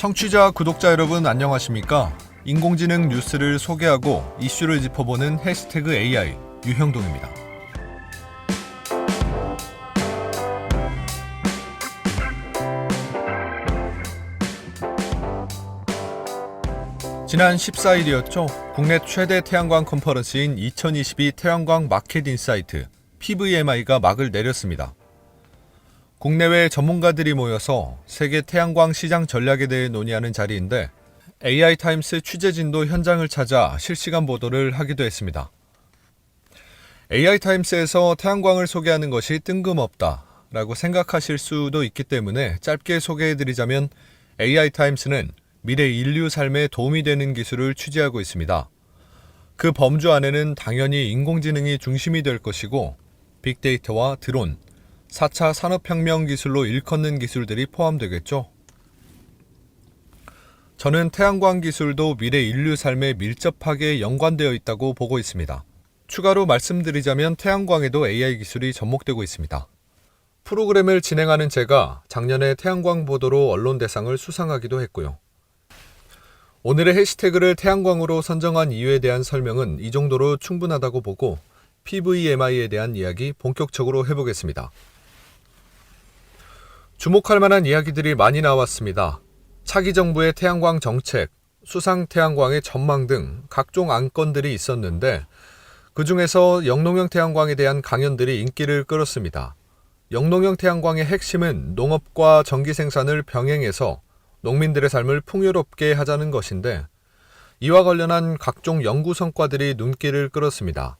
청취자, 구독자 여러분 안녕하십니까? 인공지능 뉴스를 소개하고 이슈를 짚어보는 해시태그 AI 유형동입니다. 지난 14일이었죠. 국내 최대 태양광 컨퍼런스인 2022 태양광 마켓 인사이트 PVMI가 막을 내렸습니다. 국내외 전문가들이 모여서 세계 태양광 시장 전략에 대해 논의하는 자리인데 AI 타임스 취재진도 현장을 찾아 실시간 보도를 하기도 했습니다. AI 타임스에서 태양광을 소개하는 것이 뜬금없다 라고 생각하실 수도 있기 때문에 짧게 소개해드리자면 AI 타임스는 미래 인류 삶에 도움이 되는 기술을 취재하고 있습니다. 그 범주 안에는 당연히 인공지능이 중심이 될 것이고 빅데이터와 드론, 4차 산업혁명 기술로 일컫는 기술들이 포함되겠죠. 저는 태양광 기술도 미래 인류 삶에 밀접하게 연관되어 있다고 보고 있습니다. 추가로 말씀드리자면 태양광에도 AI 기술이 접목되고 있습니다. 프로그램을 진행하는 제가 작년에 태양광 보도로 언론 대상을 수상하기도 했고요. 오늘의 해시태그를 태양광으로 선정한 이유에 대한 설명은 이 정도로 충분하다고 보고 PVMI에 대한 이야기 본격적으로 해보겠습니다. 주목할 만한 이야기들이 많이 나왔습니다. 차기 정부의 태양광 정책, 수상 태양광의 전망 등 각종 안건들이 있었는데 그 중에서 영농형 태양광에 대한 강연들이 인기를 끌었습니다. 영농형 태양광의 핵심은 농업과 전기 생산을 병행해서 농민들의 삶을 풍요롭게 하자는 것인데 이와 관련한 각종 연구 성과들이 눈길을 끌었습니다.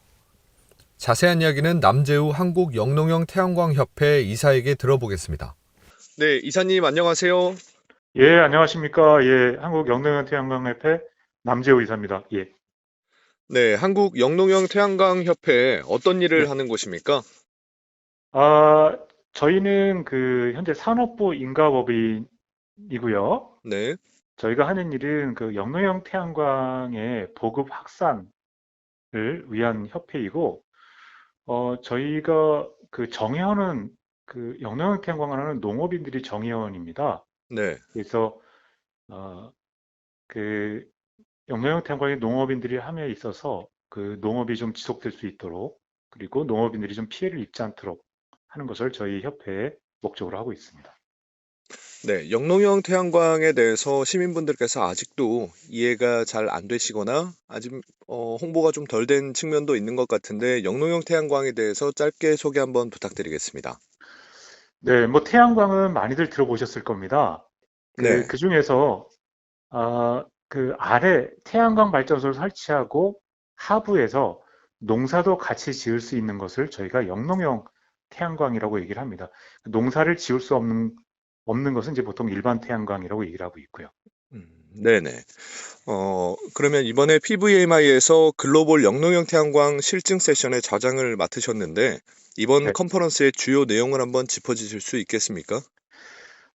자세한 이야기는 남재우 한국 영농형 태양광 협회 이사에게 들어보겠습니다. 네, 이사님 안녕하세요. 예, 안녕하십니까. 예, 한국 영농형 태양광협회 남재호 이사입니다. 예. 네, 한국 영농형 태양광 협회 어떤 일을 네. 하는 곳입니까? 아, 저희는 그 현재 산업부 인가법인이고요. 네, 저희가 하는 일은 그 영농형 태양광의 보급 확산을 위한 협회이고, 어, 저희가 그 정회원은 그 영농형 태양광을 하는 농업인들이 정회원입니다. 네, 그래서 어, 그 영농형 태양광의 농업인들이 함에 있어서 그 농업이 좀 지속될 수 있도록 그리고 농업인들이 좀 피해를 입지 않도록 하는 것을 저희 협회의 목적으로 하고 있습니다. 네, 영농형 태양광에 대해서 시민분들께서 아직도 이해가 잘 안 되시거나 아직 어, 홍보가 좀 덜 된 측면도 있는 것 같은데 영농형 태양광에 대해서 짧게 소개 한번 부탁드리겠습니다. 네, 뭐 태양광은 많이들 들어보셨을 겁니다. 그, 네. 그 중에서 아, 그 아래 태양광 발전소를 설치하고 하부에서 농사도 같이 지을 수 있는 것을 저희가 영농형 태양광이라고 얘기를 합니다. 농사를 지을 수 없는 없는 것은 이제 보통 일반 태양광이라고 얘기를 하고 있고요. 음, 네네. 어, 그러면 이번에 PVMI에서 글로벌 영농 형 태양광 실증 세션의 좌장을 맡으셨는데 이번 네. 컨퍼런스의 주요 내용을 한번 짚어주실 수 있겠습니까?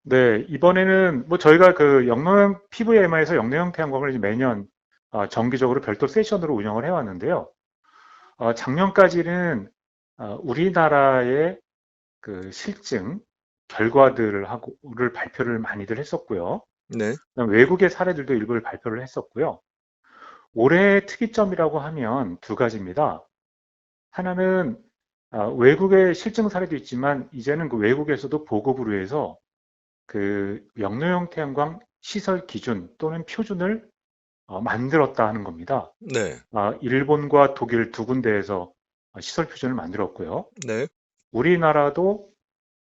네, 이번에는 뭐 저희가 그 영농형 PVMI에서 영농 형 태양광을 이제 매년 어, 정기적으로 별도 세션으로 운영을 해왔는데요. 어, 작년까지는 어, 우리나라의 그 실증 결과들을 하고를 발표를 많이들 했었고요. 네. 그다음 외국의 사례들도 일부를 발표를 했었고요. 올해의 특이점이라고 하면 두 가지입니다. 하나는 아, 외국의 실증 사례도 있지만 이제는 그 외국에서도 보급을 위해서 그 영농형 태양광 시설 기준 또는 표준을 어, 만들었다 하는 겁니다. 네. 아, 일본과 독일 두 군데에서 어, 시설 표준을 만들었고요. 네. 우리나라도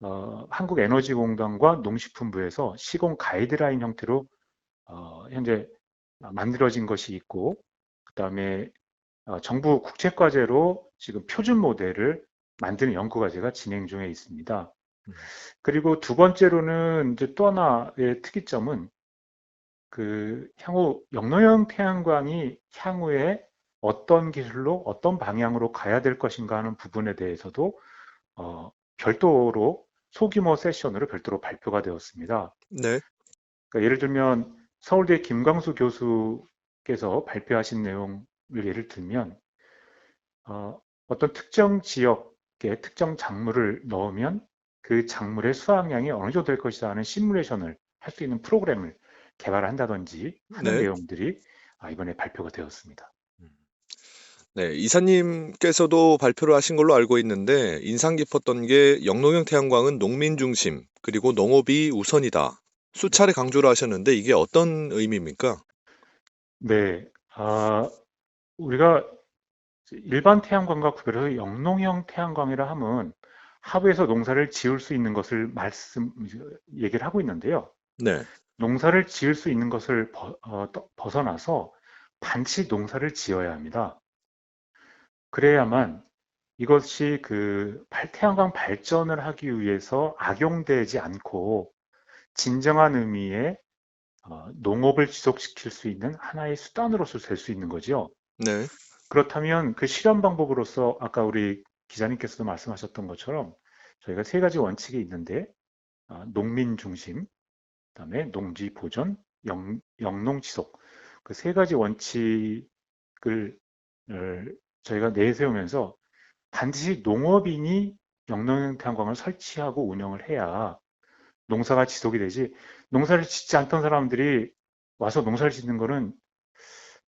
어, 한국에너지공단과 농식품부에서 시공 가이드라인 형태로 어, 현재 만들어진 것이 있고, 그 다음에 어, 정부 국책과제로 지금 표준 모델을 만드는 연구과제가 진행 중에 있습니다. 음. 그리고 두 번째로는 이제 또 하나의 특이점은 그 향후 영농형 태양광이 향후에 어떤 기술로 어떤 방향으로 가야 될 것인가 하는 부분에 대해서도 어, 별도로 소규모 세션으로 별도로 발표가 되었습니다. 네. 그러니까 예를 들면 서울대 김광수 교수께서 발표하신 내용을 예를 들면 어, 어떤 특정 지역에 특정 작물을 넣으면 그 작물의 수확량이 어느 정도 될 것이다 하는 시뮬레이션을 할 수 있는 프로그램을 개발을 한다든지 하는 네. 내용들이 아, 이번에 발표가 되었습니다. 네, 이사님께서도 발표를 하신 걸로 알고 있는데 인상 깊었던 게 영농형 태양광은 농민 중심 그리고 농업이 우선이다. 수차례 강조를 하셨는데 이게 어떤 의미입니까? 네, 아, 우리가 일반 태양광과 구별해서 영농형 태양광이라 하면 하부에서 농사를 지을 수 있는 것을 말씀, 얘기를 하고 있는데요. 네, 농사를 지을 수 있는 것을 벗- 어, 떠- 벗어나서 반드시 농사를 지어야 합니다. 그래야만 이것이 그 발- 태양광 발전을 하기 위해서 악용되지 않고 진정한 의미의 어, 농업을 지속시킬 수 있는 하나의 수단으로서 될 수 있는 거죠. 네, 그렇다면 그 실현 방법으로서 아까 우리 기자님께서도 말씀하셨던 것처럼 저희가 세 가지 원칙이 있는데 아, 농민 중심, 그다음에 농지 보존, 영, 영농 지속 그 세 가지 원칙을 을 저희가 내세우면서 반드시 농업인이 영농형 태양광을 설치하고 운영을 해야 농사가 지속이 되지 농사를 짓지 않던 사람들이 와서 농사를 짓는 거는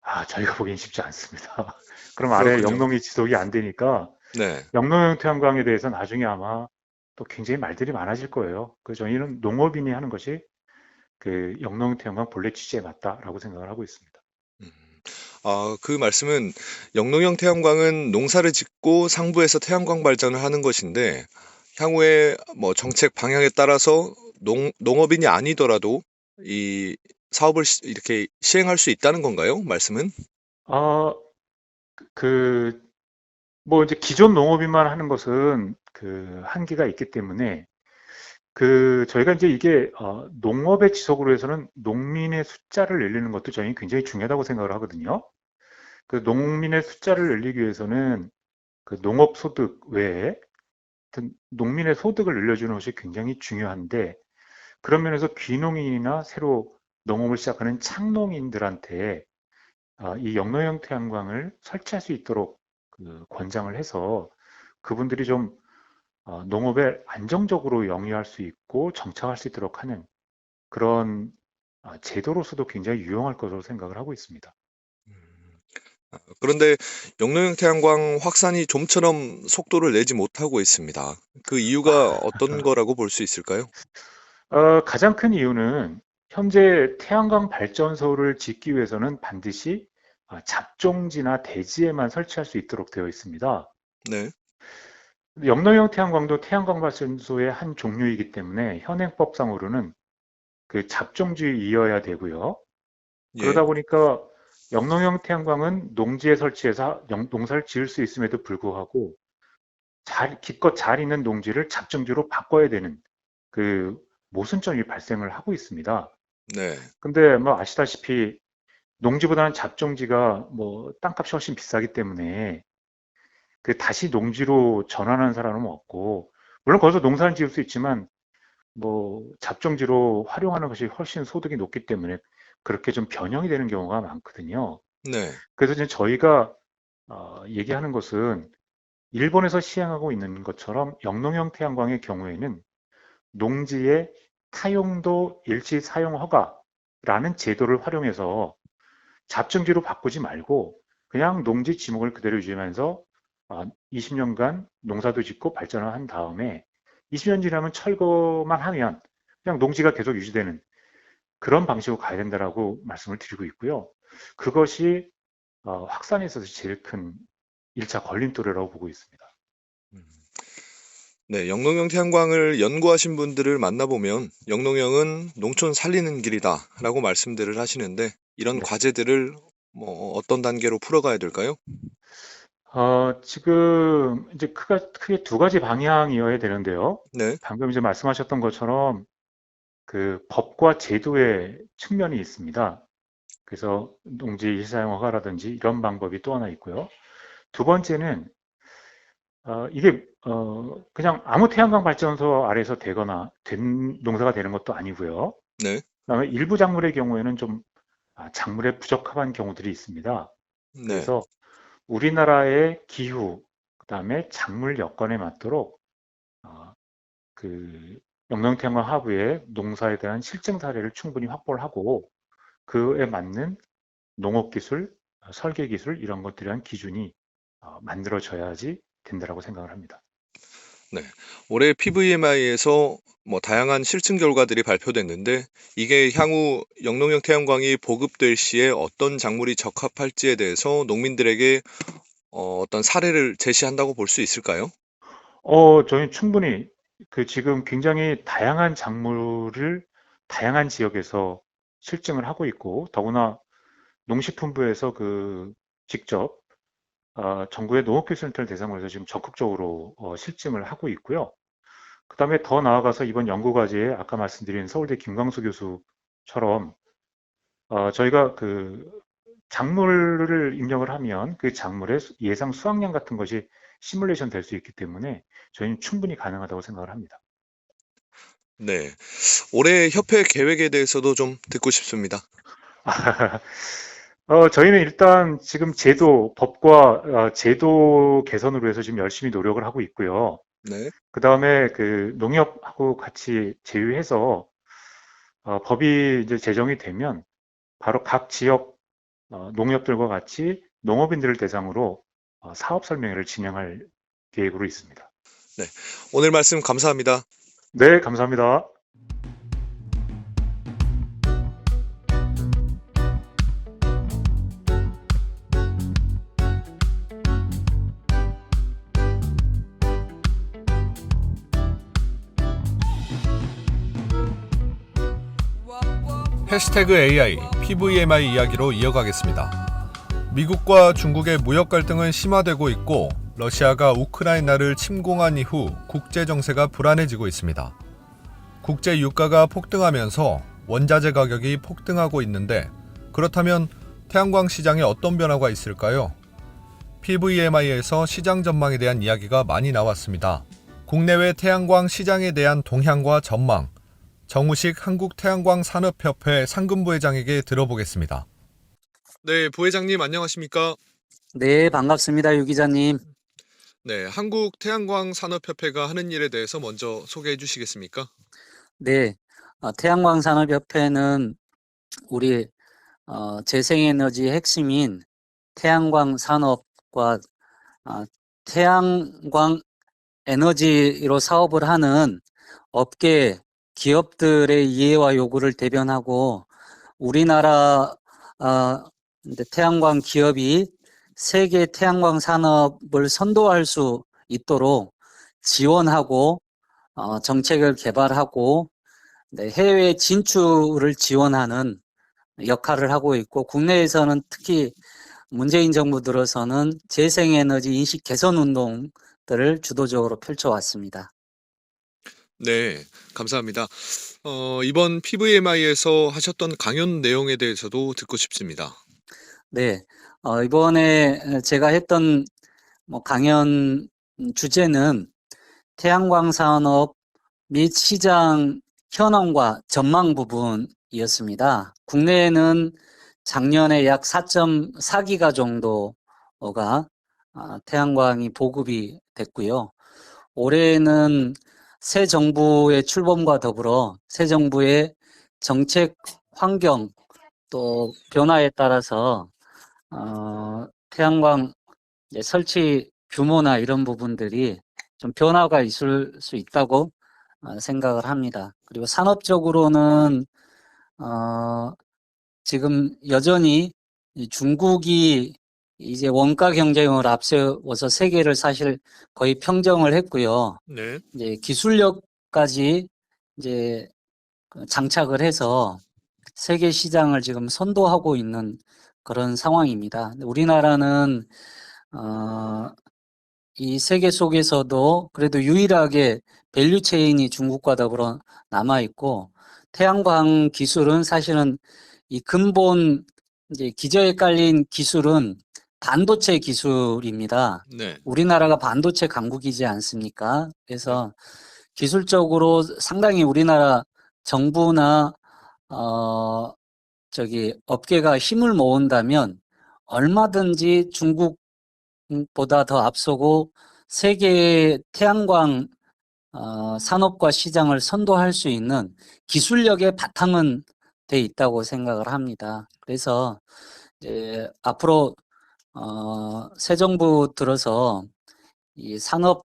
아 저희가 보기엔 쉽지 않습니다. 그럼 아래. 영농이 지속이 안 되니까 네. 영농형 태양광에 대해서 나중에 아마 또 굉장히 말들이 많아질 거예요. 그 저희는 농업인이 하는 것이 그 영농형 태양광 본래 취지에 맞다라고 생각을 하고 있습니다. 음. 아, 그 말씀은 영농형 태양광은 농사를 짓고 상부에서 태양광 발전을 하는 것인데 향후에 뭐 정책 방향에 따라서 농, 농업인이 아니더라도 이 사업을 시- 이렇게 시행할 수 있다는 건가요? 말씀은? 아, 그, 뭐 이제 기존 농업인만 하는 것은 그 한계가 있기 때문에 그 저희가 이제 이게 어, 농업의 지속으로 해서는 농민의 숫자를 늘리는 것도 저희는 굉장히 중요하다고 생각을 하거든요. 그 농민의 숫자를 늘리기 위해서는 그 농업 소득 외에 농민의 소득을 늘려주는 것이 굉장히 중요한데 그런 면에서 귀농인이나 새로 농업을 시작하는 창농인들한테 아, 이 영농 형 태양광을 설치할 수 있도록 그 권장을 해서 그분들이 좀 어, 농업에 안정적으로 영위할 수 있고 정착할 수 있도록 하는 그런 아, 제도로서도 굉장히 유용할 것으로 생각을 하고 있습니다. 아, 그런데 영농형 태양광 확산이 좀처럼 속도를 내지 못하고 있습니다. 그 이유가 어떤 거라고 볼 수 있을까요? 어, 가장 큰 이유는 현재 태양광 발전소를 짓기 위해서는 반드시 아, 잡종지나 대지에만 설치할 수 있도록 되어 있습니다. 네, 영농형 태양광도 태양광 발전소의 한 종류이기 때문에 현행법상으로는 그 잡종지에 이어야 되고요. 예, 그러다 보니까 영농형 태양광은 농지에 설치해서 영- 농사를 지을 수 있음에도 불구하고 잘, 기껏 잘 있는 농지를 잡종지로 바꿔야 되는 그 모순점이 발생을 하고 있습니다. 네, 근데 뭐 아시다시피 농지보다는 잡종지가 뭐 땅값이 훨씬 비싸기 때문에 그 다시 농지로 전환하는 사람은 없고 물론 거기서 농사는 지을 수 있지만 뭐 잡종지로 활용하는 것이 훨씬 소득이 높기 때문에 그렇게 좀 변형이 되는 경우가 많거든요. 네, 그래서 지금 저희가 어, 얘기하는 것은 일본에서 시행하고 있는 것처럼 영농형 태양광의 경우에는 농지의 타용도 일시 사용 허가라는 제도를 활용해서 잡종지로 바꾸지 말고 그냥 농지 지목을 그대로 유지하면서 20년간 농사도 짓고 발전을 한 다음에 20년 지나면 철거만 하면 그냥 농지가 계속 유지되는 그런 방식으로 가야 된다라고 말씀을 드리고 있고요. 그것이 어, 확산에 있어서 제일 큰 1차 걸림돌이라고 보고 있습니다. 음. 네, 영농형 태양광을 연구하신 분들을 만나보면 영농형은 농촌 살리는 길이다라고 말씀들을 하시는데 이런 네. 과제들을 뭐 어떤 단계로 풀어가야 될까요? 어, 지금 이제 크게 두 가지 방향이어야 되는데요. 네, 방금 이제 말씀하셨던 것처럼 그 법과 제도의 측면이 있습니다. 그래서 농지 일사용 허가라든지 이런 방법이 또 하나 있고요. 두 번째는 어, 이게 어, 그냥 아무 태양광 발전소 아래에서 되거나 된 농사가 되는 것도 아니고요. 네, 그다음에 일부 작물의 경우에는 좀 아, 작물에 부적합한 경우들이 있습니다. 네, 그래서 우리나라의 기후, 그다음에 작물 여건에 맞도록 어, 그 영농태양광 하부의 농사에 대한 실증 사례를 충분히 확보를 하고 그에 맞는 농업 기술, 어, 설계 기술 이런 것들에 대한 기준이 어, 만들어져야지 된다라고 생각을 합니다. 올해 PVMI에서 뭐 다양한 실증 결과들이 발표됐는데 이게 향후 영농형 태양광이 보급될 시에 어떤 작물이 적합할지에 대해서 농민들에게 어, 어떤 사례를 제시한다고 볼 수 있을까요? 어, 저희는 충분히 그 지금 굉장히 다양한 작물을 다양한 지역에서 실증을 하고 있고, 더구나 농식품부에서 그 직접 어, 정부의 농업기술센터를 대상으로 해서 지금 적극적으로 어, 실증을 하고 있고요. 그 다음에 더 나아가서 이번 연구과제에 아까 말씀드린 서울대 김광수 교수처럼 어, 저희가 그 작물을 입력을 하면 그 작물의 수- 예상 수확량 같은 것이 시뮬레이션 될 수 있기 때문에 저희는 충분히 가능하다고 생각을 합니다. 네. 올해 협회 계획에 대해서도 좀 듣고 싶습니다. 어, 저희는 일단 지금 제도, 법과 어, 제도 개선으로 해서 지금 열심히 노력을 하고 있고요. 네. 그 다음에 그 농협하고 같이 제휴해서 어, 법이 이제 제정이 되면 바로 각 지역 어, 농협들과 같이 농업인들을 대상으로 어, 사업 설명회를 진행할 계획으로 있습니다. 오늘 말씀 감사합니다. 네, 감사합니다. 해시태그 AI, PVMI 이야기로 이어가겠습니다. 미국과 중국의 무역 갈등은 심화되고 있고 러시아가 우크라이나를 침공한 이후 국제 정세가 불안해지고 있습니다. 국제 유가가 폭등하면서 원자재 가격이 폭등하고 있는데 그렇다면 태양광 시장에 어떤 변화가 있을까요? PVMI에서 시장 전망에 대한 이야기가 많이 나왔습니다. 국내외 태양광 시장에 대한 동향과 전망, 정우식 한국태양광 산업협회 상근부회장에게 들어보겠습니다. 네, 부회장님 안녕하십니까? 네, 반갑습니다, 유 기자님. 네, 한국 태양광 산업협회가 하는 일에 대해서 먼저 소개해 주시겠습니까? 네, 어, 태양광 산업협회는 우리 어, 재생에너지 핵심인 태양광 산업과 어, 태양광 에너지로 사업을 하는 업계 기업들의 이해와 요구를 대변하고 우리나라 어, 태양광 기업이 세계 태양광 산업을 선도할 수 있도록 지원하고 어, 정책을 개발하고 네, 해외 진출을 지원하는 역할을 하고 있고 국내에서는 특히 문재인 정부 들어서는 재생에너지 인식 개선 운동들을 주도적으로 펼쳐왔습니다. 네, 감사합니다. 어, 이번 PVMI에서 하셨던 강연 내용에 대해서도 듣고 싶습니다. 네, 어, 이번에 제가 했던 뭐 강연 주제는 태양광 산업 및 시장 현황과 전망 부분이었습니다. 국내에는 작년에 약 4.4기가 정도가 아, 태양광이 보급이 됐고요. 올해는 새 정부의 출범과 더불어 새 정부의 정책 환경 또 변화에 따라서 어, 태양광 설치 규모나 이런 부분들이 좀 변화가 있을 수 있다고 어, 생각을 합니다. 그리고 산업적으로는 어, 지금 여전히 이 중국이 이제 원가 경쟁을 앞세워서 세계를 사실 거의 평정을 했고요. 네, 이제 기술력까지 이제 그 장착을 해서 세계 시장을 지금 선도하고 있는 그런 상황입니다. 우리나라는 어, 이 세계 속에서도 그래도 유일하게 밸류 체인이 중국과 더불어 남아 있고 태양광 기술은 사실은 이 근본 이제 기저에 깔린 기술은 반도체 기술입니다. 네, 우리나라가 반도체 강국이지 않습니까? 그래서 기술적으로 상당히 우리나라 정부나 어 저기 업계가 힘을 모은다면 얼마든지 중국보다 더 앞서고 세계의 태양광 어, 산업과 시장을 선도할 수 있는 기술력의 바탕은 돼 있다고 생각을 합니다. 그래서 이제 앞으로 어, 새 정부 들어서 이 산업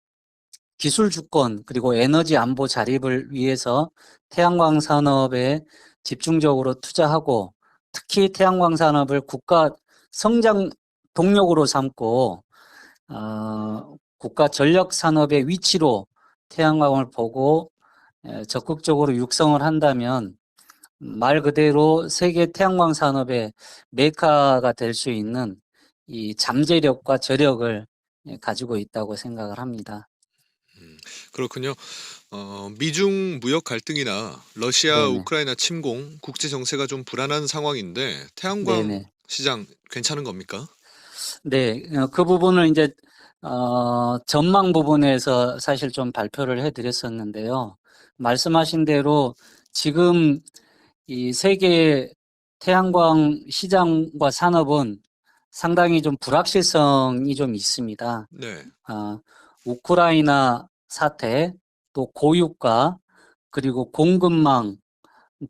기술 주권 그리고 에너지 안보 자립을 위해서 태양광 산업에 집중적으로 투자하고 특히 태양광 산업을 국가 성장 동력으로 삼고 어, 국가 전력 산업의 위치로 태양광을 보고 에, 적극적으로 육성을 한다면 말 그대로 세계 태양광 산업의 메카가 될 수 있는 이 잠재력과 저력을 예, 가지고 있다고 생각을 합니다. 그렇군요. 어, 미중 무역 갈등이나 러시아 네네. 우크라이나 침공, 국제 정세가 좀 불안한 상황인데 태양광 네네. 시장 괜찮은 겁니까? 네, 어, 그 부분을 이제 어, 전망 부분에서 사실 좀 발표를 해드렸었는데요. 말씀하신 대로 지금 이 세계 태양광 시장과 산업은 상당히 좀 불확실성이 좀 있습니다. 네. 아, 우크라이나 사태, 또 고유가, 그리고 공급망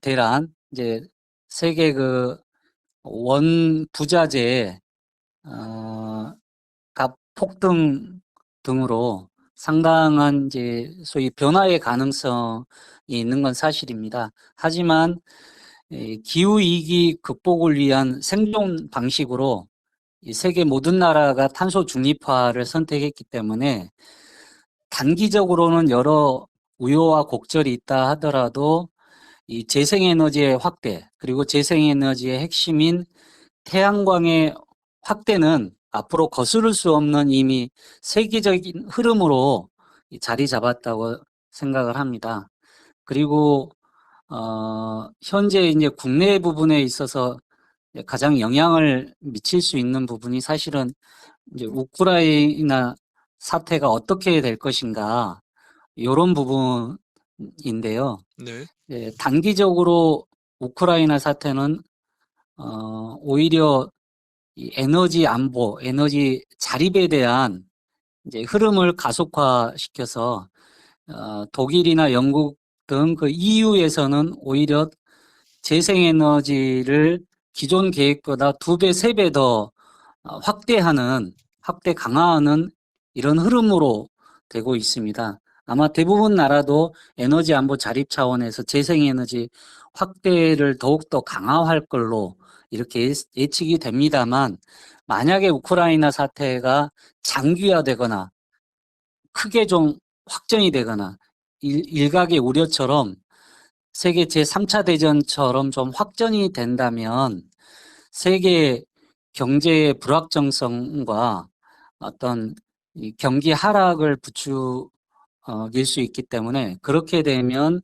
대란, 이제 세계 그 원 부자재, 어, 값 폭등 등으로 상당한 이제 소위 변화의 가능성이 있는 건 사실입니다. 하지만 이 기후 위기 극복을 위한 생존 방식으로 이 세계 모든 나라가 탄소 중립화를 선택했기 때문에 단기적으로는 여러 우려와 곡절이 있다 하더라도 이 재생에너지의 확대 그리고 재생에너지의 핵심인 태양광의 확대는 앞으로 거스를 수 없는 이미 세계적인 흐름으로 이 자리 잡았다고 생각을 합니다. 그리고 어, 현재 이제 국내 부분에 있어서 가장 영향을 미칠 수 있는 부분이 사실은 이제 우크라이나 사태가 어떻게 될 것인가 이런 부분인데요. 네. 예, 단기적으로 우크라이나 사태는 어, 오히려 이 에너지 안보, 에너지 자립에 대한 이제 흐름을 가속화시켜서 어, 독일이나 영국 등 그 EU에서는 오히려 재생에너지를 기존 계획보다 두 배, 세 배더 어, 확대하는, 확대 강화하는 이런 흐름으로 되고 있습니다. 아마 대부분 나라도 에너지 안보 자립 차원에서 재생에너지 확대를 더욱더 강화할 걸로 이렇게 예- 예측이 됩니다만 만약에 우크라이나 사태가 장기화되거나 크게 좀 확전이 되거나 일, 일각의 우려처럼 세계 제3차 대전처럼 좀 확전이 된다면 세계 경제의 불확정성과 어떤 이 경기 하락을 부추길 수 있기 때문에 그렇게 되면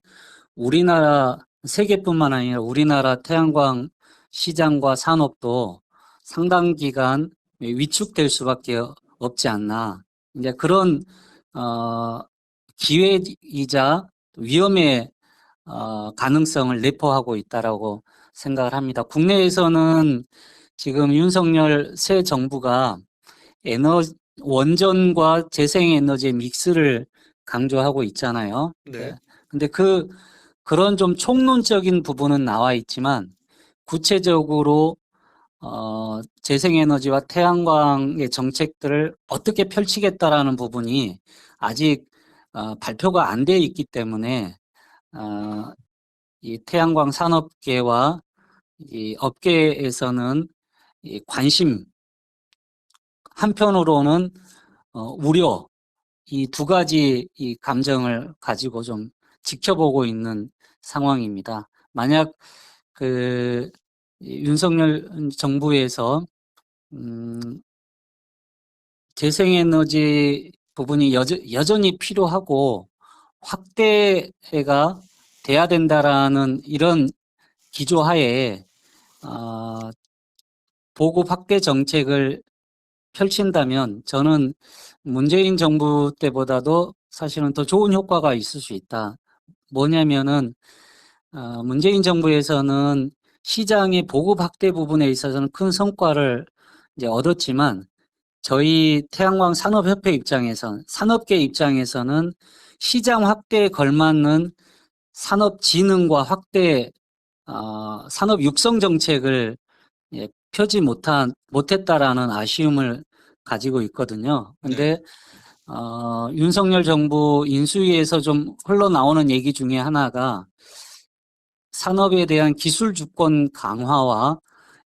우리나라 세계뿐만 아니라 우리나라 태양광 시장과 산업도 상당 기간 위축될 수밖에 없지 않나. 이제 그런 어, 기회이자 위험의 어, 가능성을 내포하고 있다라고 생각을 합니다. 국내에서는 지금 윤석열 새 정부가 에너 원전과 재생에너지의 믹스를 강조하고 있잖아요. 네. 근데 그 그런 좀 총론적인 부분은 나와 있지만 구체적으로 어, 재생에너지와 태양광의 정책들을 어떻게 펼치겠다라는 부분이 아직 어, 발표가 안 돼 있기 때문에 어, 이 태양광 산업계와 이 업계에서는 이 관심 한편으로는 어, 우려 이 두 가지 이 감정을 가지고 좀 지켜보고 있는 상황입니다. 만약 그이 윤석열 정부에서 음, 재생에너지 부분이 여전, 여전히 필요하고 확대가 돼야 된다라는 이런 기조하에 어, 보급 확대 정책을 펼친다면 저는 문재인 정부 때보다도 사실은 더 좋은 효과가 있을 수 있다. 뭐냐면은 어, 문재인 정부에서는 시장의 보급 확대 부분에 있어서는 큰 성과를 이제 얻었지만 저희 태양광 산업협회 입장에선 산업계 입장에서는 시장 확대에 걸맞는 산업 진흥과 확대 어, 산업 육성 정책을 예, 펴지 못한 못했다라는 아쉬움을 가지고 있거든요. 근데 어, 윤석열 정부 인수위에서 좀 흘러나오는 얘기 중에 하나가 산업에 대한 기술 주권 강화와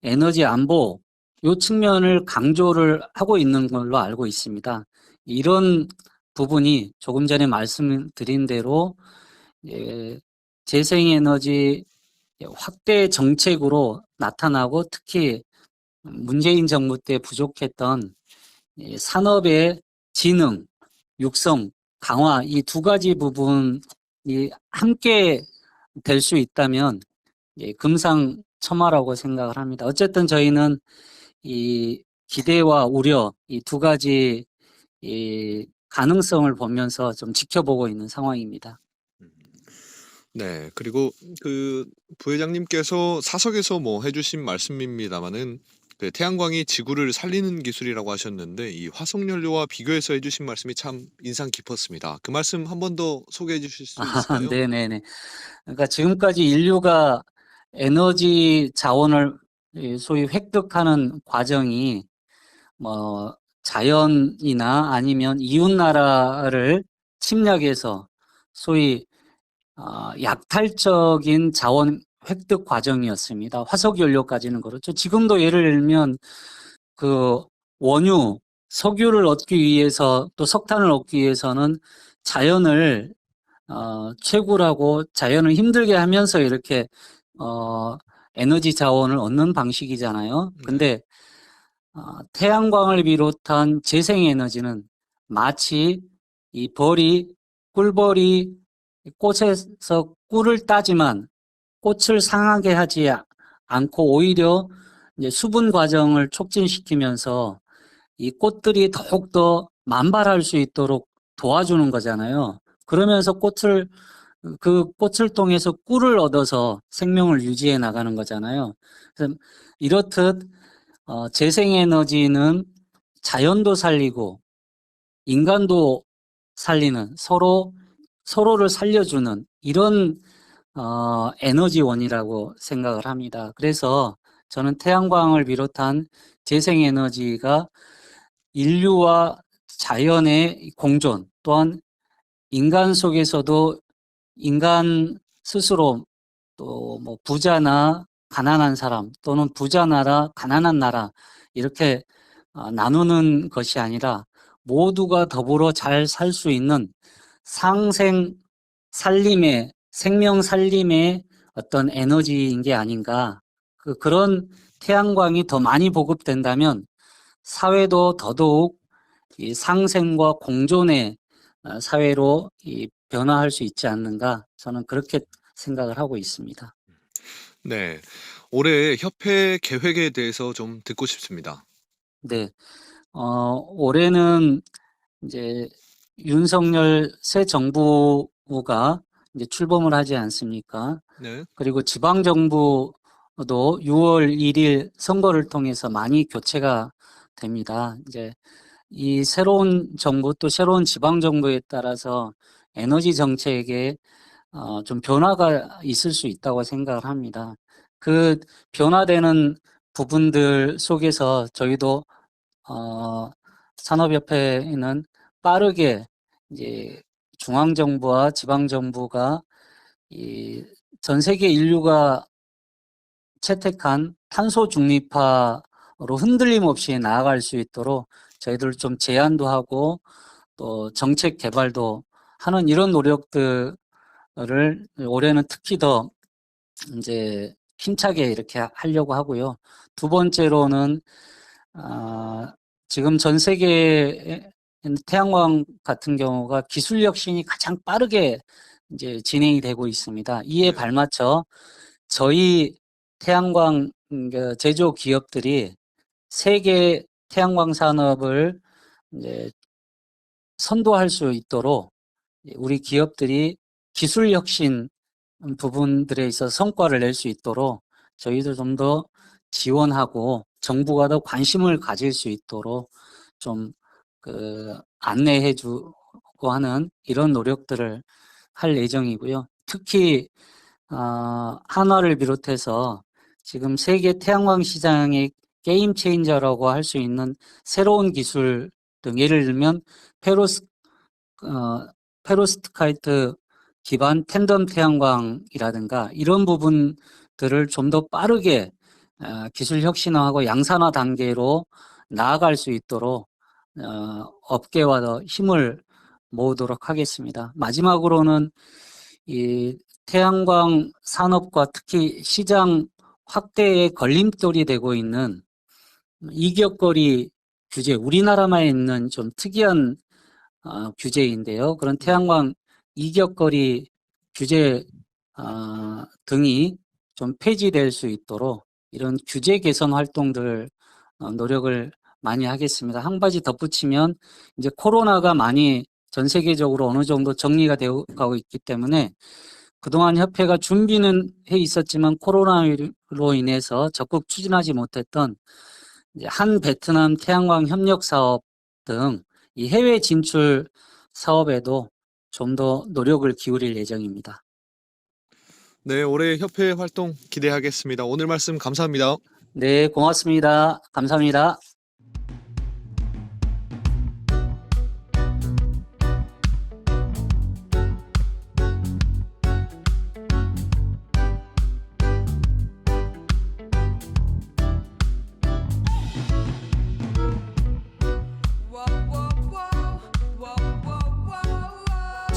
에너지 안보 요 측면을 강조를 하고 있는 걸로 알고 있습니다. 이런 부분이 조금 전에 말씀드린 대로 예, 재생에너지 확대 정책으로 나타나고 특히 문재인 정부 때 부족했던 이 산업의 지능, 육성, 강화 이 두 가지 부분이 함께 될 수 있다면 예, 금상첨화라고 생각을 합니다. 어쨌든 저희는 이 기대와 우려 이 두 가지 이 가능성을 보면서 좀 지켜보고 있는 상황입니다. 네, 그리고 그 부회장님께서 사석에서 뭐 해주신 말씀입니다만은 그 태양광이 지구를 살리는 기술이라고 하셨는데 이 화석 연료와 비교해서 해주신 말씀이 참 인상 깊었습니다. 그 말씀 한 번 더 소개해 주실 수 아, 있을까요? 네네네. 그러니까 지금까지 인류가 에너지 자원을 이 소위 획득하는 과정이 뭐 자연이나 아니면 이웃 나라를 침략해서 소위 아, 약탈적인 자원 획득 과정이었습니다. 화석 연료까지는 그렇죠. 지금도 예를 들면 그 원유, 석유를 얻기 위해서 또 석탄을 얻기 위해서는 자연을 어, 채굴하고 자연을 힘들게 하면서 이렇게 어, 에너지 자원을 얻는 방식이잖아요. 근데 어, 태양광을 비롯한 재생에너지는 마치 이 벌이 꿀벌이 꽃에서 꿀을 따지만 꽃을 상하게 하지 아- 않고 오히려 수분 과정을 촉진시키면서 이 꽃들이 더욱더 만발할 수 있도록 도와주는 거잖아요. 그러면서 꽃을 그 꽃을 통해서 꿀을 얻어서 생명을 유지해 나가는 거잖아요. 그래서 이렇듯 어, 재생에너지는 자연도 살리고 인간도 살리는 서로 서로를 살려주는 이런 어, 에너지원이라고 생각을 합니다. 그래서 저는 태양광을 비롯한 재생에너지가 인류와 자연의 공존 또한 인간 속에서도 인간 스스로 또 뭐 부자나 가난한 사람 또는 부자 나라, 가난한 나라 이렇게 어, 나누는 것이 아니라 모두가 더불어 잘 살 수 있는 상생 살림의 생명 살림의 어떤 에너지인 게 아닌가. 그 그런 태양광이 더 많이 보급된다면 사회도 더더욱 이 상생과 공존의 어, 사회로 이 변화할 수 있지 않는가. 저는 그렇게 생각을 하고 있습니다. 네, 올해 협회 계획에 대해서 좀 듣고 싶습니다. 네. 어, 올해는 이제 윤석열 새 정부가 이제 출범을 하지 않습니까? 네, 그리고 지방 정부도 6월 1일 선거를 통해서 많이 교체가 됩니다. 이제 이 새로운 정부 또 새로운 지방 정부에 따라서 에너지 정책에 어, 좀 변화가 있을 수 있다고 생각을 합니다. 그 변화되는 부분들 속에서 저희도 어, 산업협회는 빠르게 이제 중앙정부와 지방정부가 이 전 세계 인류가 채택한 탄소 중립화로 흔들림 없이 나아갈 수 있도록 저희들 좀 제안도 하고 또 정책 개발도 하는 이런 노력들을 올해는 특히 더 이제 힘차게 이렇게 하려고 하고요. 두 번째로는 아, 지금 전 세계에 태양광 같은 경우가 기술 혁신이 가장 빠르게 이제 진행이 되고 있습니다. 이에 네. 발맞춰 저희 태양광 음, 그 제조 기업들이 세계 태양광 산업을 이제 선도할 수 있도록 우리 기업들이 기술 혁신 부분들에 있어서 성과를 낼 수 있도록 저희도 좀 더 지원하고 정부가 더 관심을 가질 수 있도록 좀 그 안내해 주고 하는 이런 노력들을 할 예정이고요. 특히 어, 한화를 비롯해서 지금 세계 태양광 시장의 게임 체인저라고 할 수 있는 새로운 기술 등 예를 들면 페로스 어, 페로스트카이트 기반 팬덤 태양광이라든가 이런 부분들을 좀 더 빠르게 어, 기술 혁신화하고 양산화 단계로 나아갈 수 있도록 어, 업계와 더 힘을 모으도록 하겠습니다. 마지막으로는 이 태양광 산업과 특히 시장 확대의 걸림돌이 되고 있는 이격거리 규제, 우리나라만 있는 좀 특이한 어, 규제인데요. 그런 태양광 이격거리 규제 어, 등이 좀 폐지될 수 있도록 이런 규제 개선 활동들 어, 노력을 많이 하겠습니다. 한 가지 덧붙이면 이제 코로나가 많이 전 세계적으로 어느 정도 정리가 되어 가고 있기 때문에 그동안 협회가 준비는 해 있었지만 코로나로 인해서 적극 추진하지 못했던 한 베트남 태양광 협력 사업 등 이 해외 진출 사업에도 좀 더 노력을 기울일 예정입니다. 네, 올해 협회 활동 기대하겠습니다. 오늘 말씀 감사합니다. 네, 고맙습니다. 감사합니다.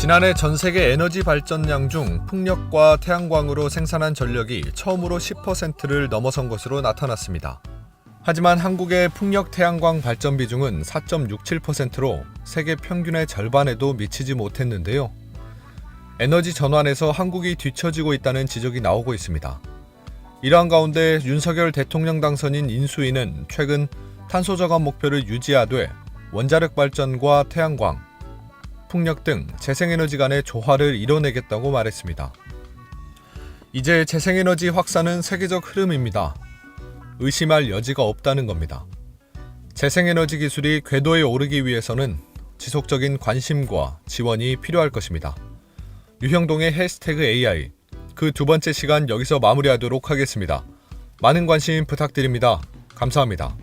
지난해 전 세계 에너지 발전량 중 풍력과 태양광으로 생산한 전력이 처음으로 10%를 넘어선 것으로 나타났습니다. 하지만 한국의 풍력 태양광 발전 비중은 4.67%로 세계 평균의 절반에도 미치지 못했는데요. 에너지 전환에서 한국이 뒤처지고 있다는 지적이 나오고 있습니다. 이러한 가운데 윤석열 대통령 당선인 인수위는 최근 탄소 저감 목표를 유지하되 원자력 발전과 태양광, 풍력 등 재생에너지 간의 조화를 이뤄내겠다고 말했습니다. 이제 재생에너지 확산은 세계적 흐름입니다. 의심할 여지가 없다는 겁니다. 재생에너지 기술이 궤도에 오르기 위해서는 지속적인 관심과 지원이 필요할 것입니다. 유형동의 해시태그 AI 그 두 번째 시간 여기서 마무리하도록 하겠습니다. 많은 관심 부탁드립니다. 감사합니다.